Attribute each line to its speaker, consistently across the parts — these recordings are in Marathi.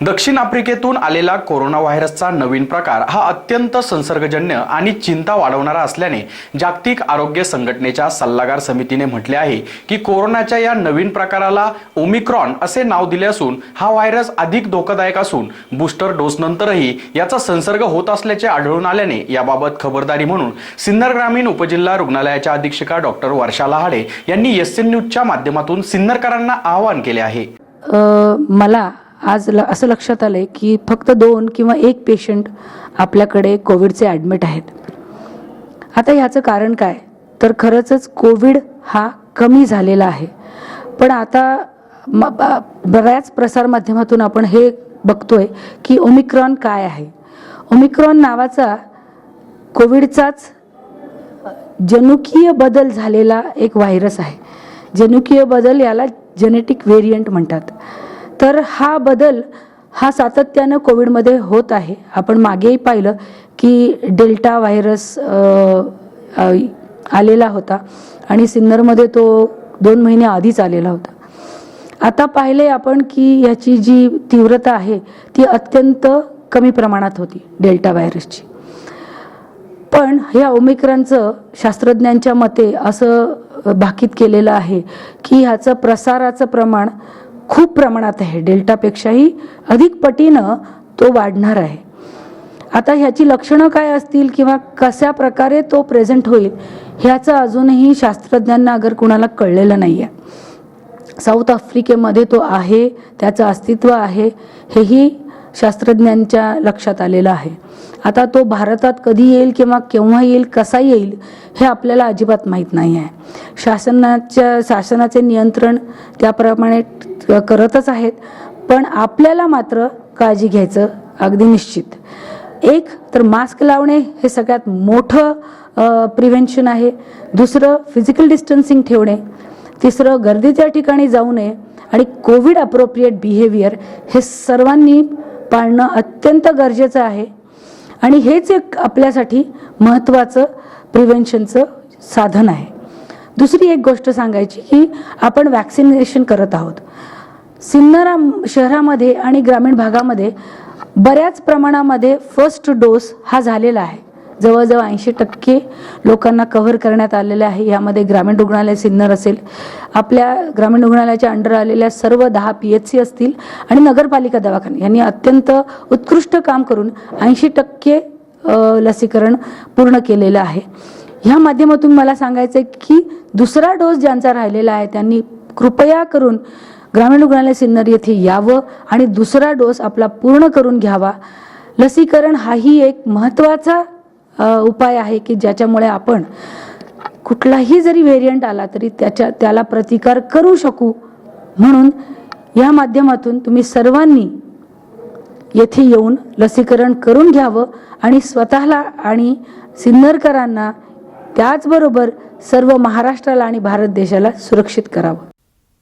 Speaker 1: दक्षिण आफ्रिकेतून आलेला कोरोना व्हायरसचा नवीन प्रकार हा अत्यंत संसर्गजन्य आणि चिंता वाढवणारा असल्याने जागतिक आरोग्य संघटनेच्या सल्लागार समितीने म्हटले आहे की कोरोनाच्या या नवीन प्रकाराला ओमिक्रॉन असे नाव दिले असून हा व्हायरस अधिक धोकादायक असून बूस्टर डोस नंतरही याचा संसर्ग होत असल्याचे आढळून आल्याने याबाबत खबरदारी म्हणून सिन्नर ग्रामीण उपजिल्हा रुग्णालयाच्या अधीक्षिका डॉक्टर वर्षा लहाडे यांनी एस एन न्यूजच्या माध्यमातून सिन्नरकरांना आवाहन केले आहे.
Speaker 2: मला आज ल असं लक्षात आलं आहे की फक्त दोन किंवा एक पेशंट आपल्याकडे कोविडचे ॲडमिट आहेत. आता ह्याचं कारण काय? तर खरंचच कोविड हा कमी झालेला आहे. पण आता म बऱ्याच प्रसारमाध्यमातून आपण हे बघतोय की ओमिक्रॉन काय आहे? ओमिक्रॉन नावाचा कोविडचाच जनुकीय बदल झालेला एक व्हायरस आहे. जनुकीय बदल याला जेनेटिक व्हेरियंट म्हणतात. तर हा बदल हा सातत्यानं कोविडमध्ये होत आहे. आपण मागेही पाहिलं की डेल्टा व्हायरस आलेला होता आणि सिन्नरमध्ये तो दोन महिने आधीच आलेला होता. आता पाहिले आपण की याची जी तीव्रता आहे ती अत्यंत कमी प्रमाणात होती डेल्टा व्हायरसची. पण ह्या ओमिक्रॉनचं शास्त्रज्ञांच्या मते असं भाकीत केलेलं आहे की ह्याचं प्रसाराचं प्रमाण खूप प्रमाणात आहे. डेल्टापेक्षाही अधिक पटीनं तो वाढणार आहे. आता ह्याची लक्षणं काय असतील किंवा कशा प्रकारे तो प्रेझेंट होईल ह्याचं अजूनही शास्त्रज्ञांना अगर कुणाला कळलेलं नाही आहे साऊथ आफ्रिकेमध्ये तो आहे त्याचं अस्तित्व आहे हेही शास्त्रज्ञांच्या लक्षात आलेलं आहे. आता तो भारतात कधी येईल किंवा केव्हा येईल कसा येईल हे आपल्याला अजिबात माहीत नाही आहे शासनाच्या शासनाचे नियंत्रण त्याप्रमाणे करतच आहेत पण आपल्याला मात्र काळजी घ्यायचं अगदी निश्चित. एक तर मास्क लावणे हे सगळ्यात मोठं प्रिव्हेन्शन आहे. दुसरं फिजिकल डिस्टन्सिंग ठेवणे. तिसरं गर्दीच्या ठिकाणी जाऊ नये. आणि कोविड अप्रोप्रिएट बिहेवियर हे सर्वांनी पाळणं अत्यंत गरजेचं आहे. आणि हेच एक आपल्यासाठी महत्त्वाचं प्रिव्हेन्शनचं साधन आहे. दुसरी एक गोष्ट सांगायची की आपण वॅक्सिनेशन करत आहोत. सिन्नरा शहरामध्ये आणि ग्रामीण भागामध्ये बऱ्याच प्रमाणामध्ये फर्स्ट डोस हा झालेला आहे. जवळजवळ ऐंशी टक्के लोकांना कव्हर करण्यात आलेले आहे. यामध्ये ग्रामीण रुग्णालय सिन्नर असेल आपल्या ग्रामीण रुग्णालयाच्या अंडर आलेल्या सर्व दहा पी एच सी असतील आणि नगरपालिका दवाखाने. यांनी अत्यंत उत्कृष्ट काम करून ऐंशी टक्के लसीकरण पूर्ण केलेलं आहे. ह्या माध्यमातून मला सांगायचं आहे की दुसरा डोस ज्यांचा राहिलेला आहे त्यांनी कृपया करून ग्रामीण रुग्णालय सिन्नर येथे यावं आणि दुसरा डोस आपला पूर्ण करून घ्यावा. लसीकरण हाही एक महत्त्वाचा उपाय आहे की ज्याच्यामुळे आपण कुठलाही जरी व्हेरियंट आला तरी त्याच्या त्याला प्रतिकार करू शकू. म्हणून या माध्यमातून तुम्ही सर्वांनी येथे येऊन लसीकरण करून घ्यावं आणि स्वतःला आणि सिन्नरकरांना त्याचबरोबर सर्व महाराष्ट्राला आणि भारत देशाला सुरक्षित करावं.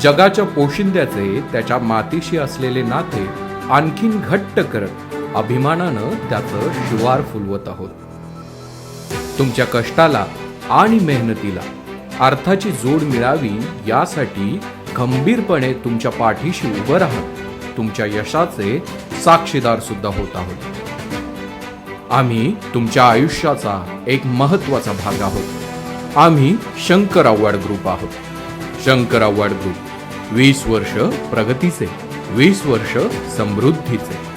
Speaker 3: जगाच्या पोशिंद्याचे त्याच्या मातीशी असलेले नाते आणखीन घट्ट करत अभिमानानं त्याचं शिवार फुलवत आहोत. तुमच्या कष्टाला आणि मेहनतीला अर्थाची जोड मिळावी यासाठी खंबीरपणे तुमच्या पाठीशी उभं राहत तुमच्या यशाचे साक्षीदार सुद्धा होत आहोत. आम्ही तुमच्या आयुष्याचा एक महत्त्वाचा भाग आहोत. आम्ही शंकर आव्हाड ग्रुप आहोत. शंकर आव्हाड ग्रुप. वीस वर्ष प्रगतीचे वीस वर्ष समृद्धीचे.